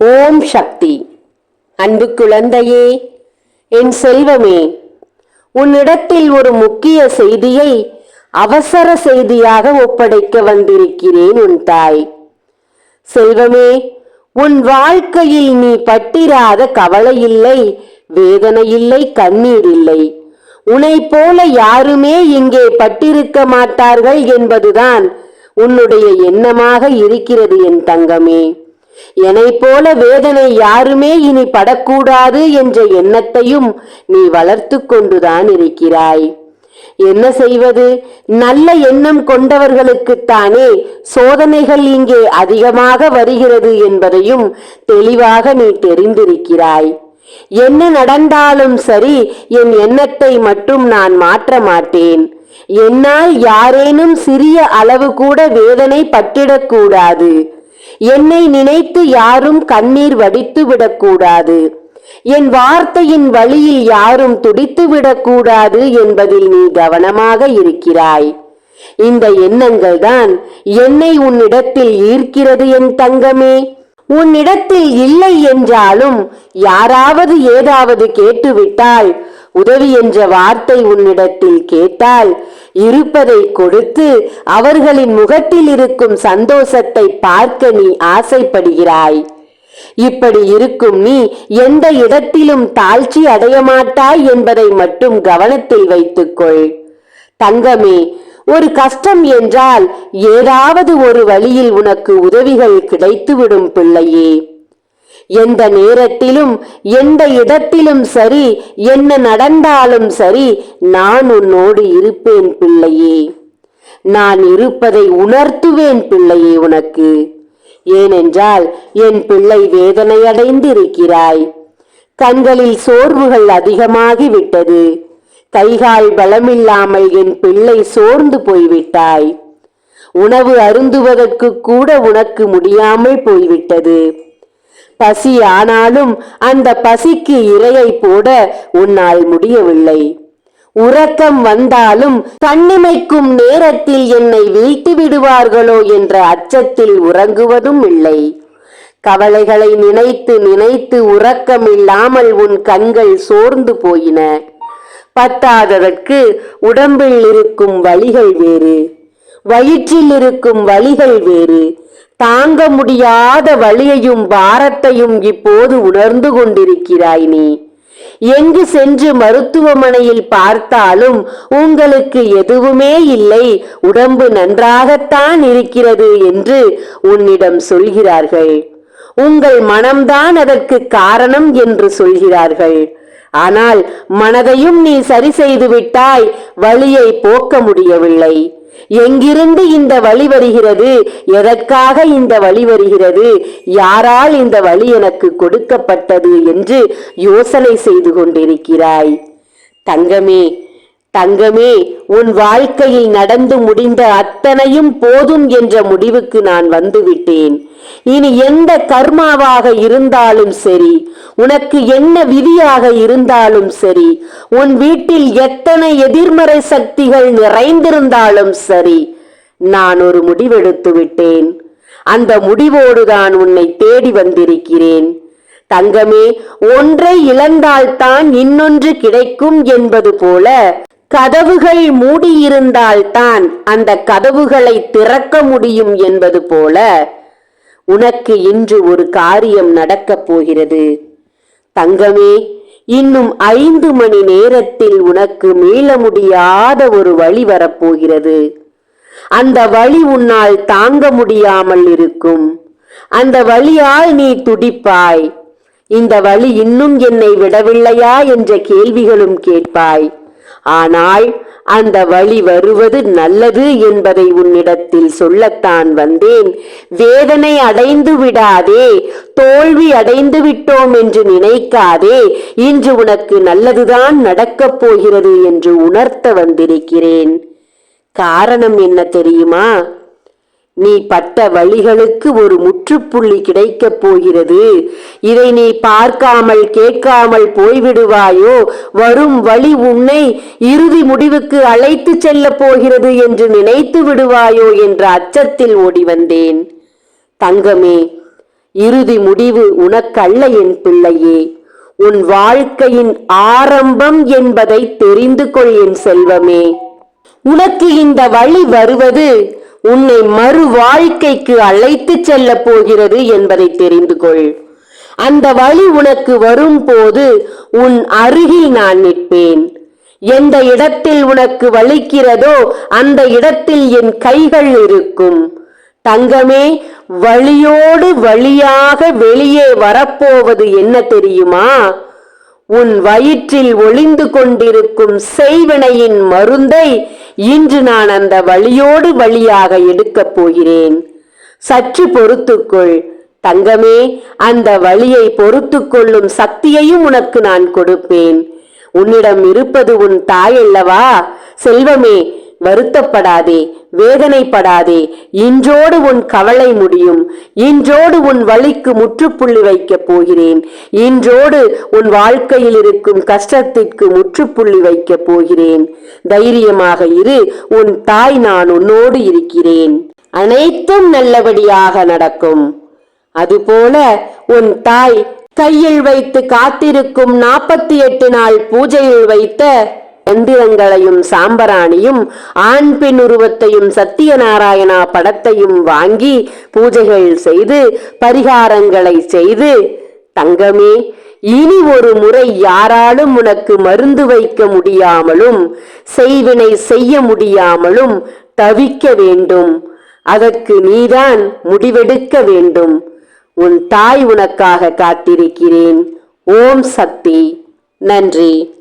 ஓம் சக்தி. அன்பு குழந்தையே என் செல்வமே உன்னிடத்தில் ஒரு முக்கிய செய்தியை அவசர செய்தியாக ஒப்படைக்க வந்திருக்கிறேன் உன் தாய். செல்வமே உன் வாழ்க்கையில் நீ பட்டிராத கவலை இல்லை வேதனை இல்லை கண்ணீர் இல்லை உன்னை போல யாருமே இங்கே பட்டிருக்க மாட்டார்கள் என்பதுதான் உன்னுடைய எண்ணமாக இருக்கிறது என் தங்கமே. என்னை போல வேதனை யாருமே இனி படக்கூடாது என்ற எண்ணத்தையும் நீ வளர்த்து கொண்டுதான் இருக்கிறாய். என்ன செய்வது? நல்ல எண்ணம் கொண்டவர்களுக்குத்தானே சோதனைகள் இங்கே அதிகமாக வருகிறது என்பதையும் தெளிவாக நீ தெரிந்திருக்கிறாய். என்ன நடந்தாலும் சரி என் எண்ணத்தை மட்டும் நான் மாற்ற மாட்டேன். என்னால் யாரேனும் சிறிய அளவு கூட வேதனை பட்டிடக்கூடாது. என்னை நினைத்து யாரும் கண்ணீர் வடித்து விடக்கூடாது. என் வார்த்தையின் வழியில் யாரும் துடித்து விடக்கூடாது என்பதில் நீ கவனமாக இருக்கிறாய். இந்த எண்ணங்கள் தான் என்னை உன்னிடத்தில் ஈர்க்கிறது என் தங்கமே. உன்னிடத்தில் இல்லை என்றாலும் யாராவது ஏதாவது கேட்டுவிட்டால் உதவி என்ற வார்த்தை உன்னிடத்தில் கேட்டால் இருப்பதை கொடுத்து அவர்களின் முகத்தில் இருக்கும் சந்தோஷத்தை பார்க்க நீ ஆசைப்படுகிறாய். இப்படி இருக்கும் நீ எந்த இடத்திலும் தாழ்ச்சி அடைய மாட்டாய் என்பதை மட்டும் கவனத்தில் வைத்துக்கொள். தங்கமே ஒரு கஷ்டம் என்றால் ஏதாவது ஒரு வழியில் உனக்கு உதவிகள் கிடைத்துவிடும் பிள்ளையே. எந்த நேரத்திலும் எந்த இடத்திலும் சரி என்ன நடந்தாலும் சரி நான் உன்னோடு இருப்பேன் பிள்ளையே. நான் இருப்பதை உணர்த்துவேன் பிள்ளையே உனக்கு. ஏனென்றால் என் பிள்ளை வேதனையடைந்திருக்கிறாய். கண்களில் சோர்வுகள் அதிகமாகிவிட்டது. கைகால் பலமில்லாமல் என் பிள்ளை சோர்ந்து போய்விட்டாய். உணவு அருந்துவதற்கு கூட உனக்கு முடியாமல் போய்விட்டது. பசி ஆனாலும் அந்த பசிக்கு இரையை போட உன்னால் முடியவில்லை. உறக்கம் வந்தாலும் கண்ணிமைக்கும் நேரத்தில் என்னை வீழ்த்தி விடுவார்களோ என்ற அச்சத்தில் உறங்குவதும் இல்லை. கவலைகளை நினைத்து நினைத்து உறக்கமில்லாமல் உன் கண்கள் சோர்ந்து போயின. பத்தாததற்கு உடம்பில் இருக்கும் வலிகள் வேறு வயிற்றில் இருக்கும் வலிகள் வேறு. தாங்க முடியாத வழியையும் பாரத்தையும் இப்போது உணர்ந்து கொண்டிருக்கிறாய் நீ. எங்கு சென்று மருத்துவமனையில் பார்த்தாலும் உங்களுக்கு எதுவுமே இல்லை. உடம்பு நன்றாகத்தான் இருக்கிறது என்று உன்னிடம் சொல்கிறார்கள். உங்கள் மனம்தான் அதற்கு காரணம் என்று சொல்கிறார்கள். ஆனால் மனதையும் நீ சரி செய்து விட்டாய் வழியை போக்க முடியவில்லை. எங்கிருந்து இந்த வழி வருகிறது? எதற்காக இந்த வழி வருகிறது? யாரால் இந்த வழி எனக்கு கொடுக்கப்பட்டது என்று யோசனை செய்து கொண்டிருக்கிறாய். தங்கமே தங்கமே உன் வாழ்க்கையில் நடந்து முடிந்த அத்தனையும் போதும் என்ற முடிவுக்கு நான் வந்துவிட்டேன். இனி எந்த கர்மாவாக இருந்தாலும் சரி உனக்கு என்ன விதியாக இருந்தாலும் சரி உன் வீட்டில் எத்தனை எதிர்மறை சக்திகள் நிறைந்திருந்தாலும் சரி நான் ஒரு முடிவெடுத்து விட்டேன். அந்த முடிவோடுதான் உன்னை தேடி வந்திருக்கிறேன். தங்கமே ஒன்றை இழந்தால்தான் இன்னொன்று கிடைக்கும் என்பது போல கதவுகள் மூடியிருந்தால்தான் அந்த கதவுகளை திறக்க முடியும் என்பது போல உனக்கு இன்று ஒரு காரியம் நடக்கப் போகிறது. தங்கமே இன்னும் ஐந்து மணி நேரத்தில் உனக்கு மீள முடியாத ஒரு வழி வரப்போகிறது. அந்த வழி உன்னால் தாங்க முடியாமல் இருக்கும். அந்த வழியால் நீ துடிப்பாய். இந்த வழி இன்னும் என்னை விடவில்லையா என்ற கேள்விகளும் கேட்பாய். ஆனால் அந்த வழி வருவது நல்லது என்பதை உன்னிடத்தில் சொல்லத்தான் வந்தேன். வேதனை அடைந்து விடாதே தோல்வி அடைந்து விட்டோம் என்று நினைக்காதே இன்று உனக்கு நல்லதுதான் நடக்கப் போகிறது என்று உணர்த்த வந்திருக்கிறேன். காரணம் என்ன தெரியுமா? நீ பட்ட வழிகளுக்கு ஒரு முற்றுப்புள்ளி கிடைக்கப் போகிறது. இதை நீ பார்க்காமல் கேட்காமல் போய்விடுவாயோ? வரும் வழி உன்னை இறுதி முடிவுக்கு அழைத்து செல்லப் போகிறது என்று நினைத்து விடுவாயோ என்ற அச்சத்தில் ஓடி வந்தேன். தங்கமே இறுதி முடிவு உனக்கல்ல என் பிள்ளையே. உன் வாழ்க்கையின் ஆரம்பம் என்பதை தெரிந்து கொள் என் செல்வமே. உனக்கு இந்த வழி வருவது உன்னை மறு வாழ்க்கைக்கு அழைத்து செல்லப் போகிறது என்பதை தெரிந்து கொள் அந்த வழி உனக்கு வரும்போது உன் அருகில் நான் நிற்பேன். எந்த இடத்தில் உனக்கு வலிக்கிறதோ அந்த இடத்தில் என் கைகள் இருக்கும். தங்கமே வழியோடு வழியாக வெளியே வரப்போவது என்ன தெரியுமா? உன் வயிற்றில் ஒளிந்து கொண்டிருக்கும் செய்வினையின் மருந்தை இன்று நான் அந்த வழியோடு வழியாக எடுக்கப் போகிறேன். சற்று பொறுத்துக்கொள். தங்கமே அந்த வழியை பொறுத்து கொள்ளும் சக்தியையும் உனக்கு நான் கொடுப்பேன். உன்னிடம் இருப்பது உன் தாய் அல்லவா செல்வமே வருத்தப்படாதே. வேதனைப்படாதே. இன்றோடு உன் கவலை முடியும். இன்றோடு உன் வழிக்கு முற்றுப்புள்ளி வைக்கப் போகிறேன். இன்றோடு உன் வாழ்க்கையில் இருக்கும் கஷ்டத்திற்கு முற்றுப்புள்ளி வைக்கப் போகிறேன். தைரியமாக இரு. உன் தாய் நான் உன்னோடு இருக்கிறேன். அனைத்தும் நல்லபடியாக நடக்கும். அதுபோல உன் தாய் கையில் வைத்து காத்திருக்கும் நாற்பத்தி எட்டு நாள் பூஜையில் வைத்த எந்திரங்களையும் சாம்பராணியும் ஆண் பெண் உருவத்தையும் சத்தியநாராயணா படத்தையும் வாங்கி பூஜைகள் செய்து பரிகாரங்களை செய்து தங்கமே இனி ஒரு முறை யாராலும் உனக்கு மருந்து வைக்க முடியாமலும் செய்வினை செய்ய முடியாமலும் தவிக்க வேண்டும். அதற்கு நீதான் முடிவெடுக்க வேண்டும். உன் தாய் உனக்காக காத்திருக்கிறேன். ஓம் சக்தி. நன்றி.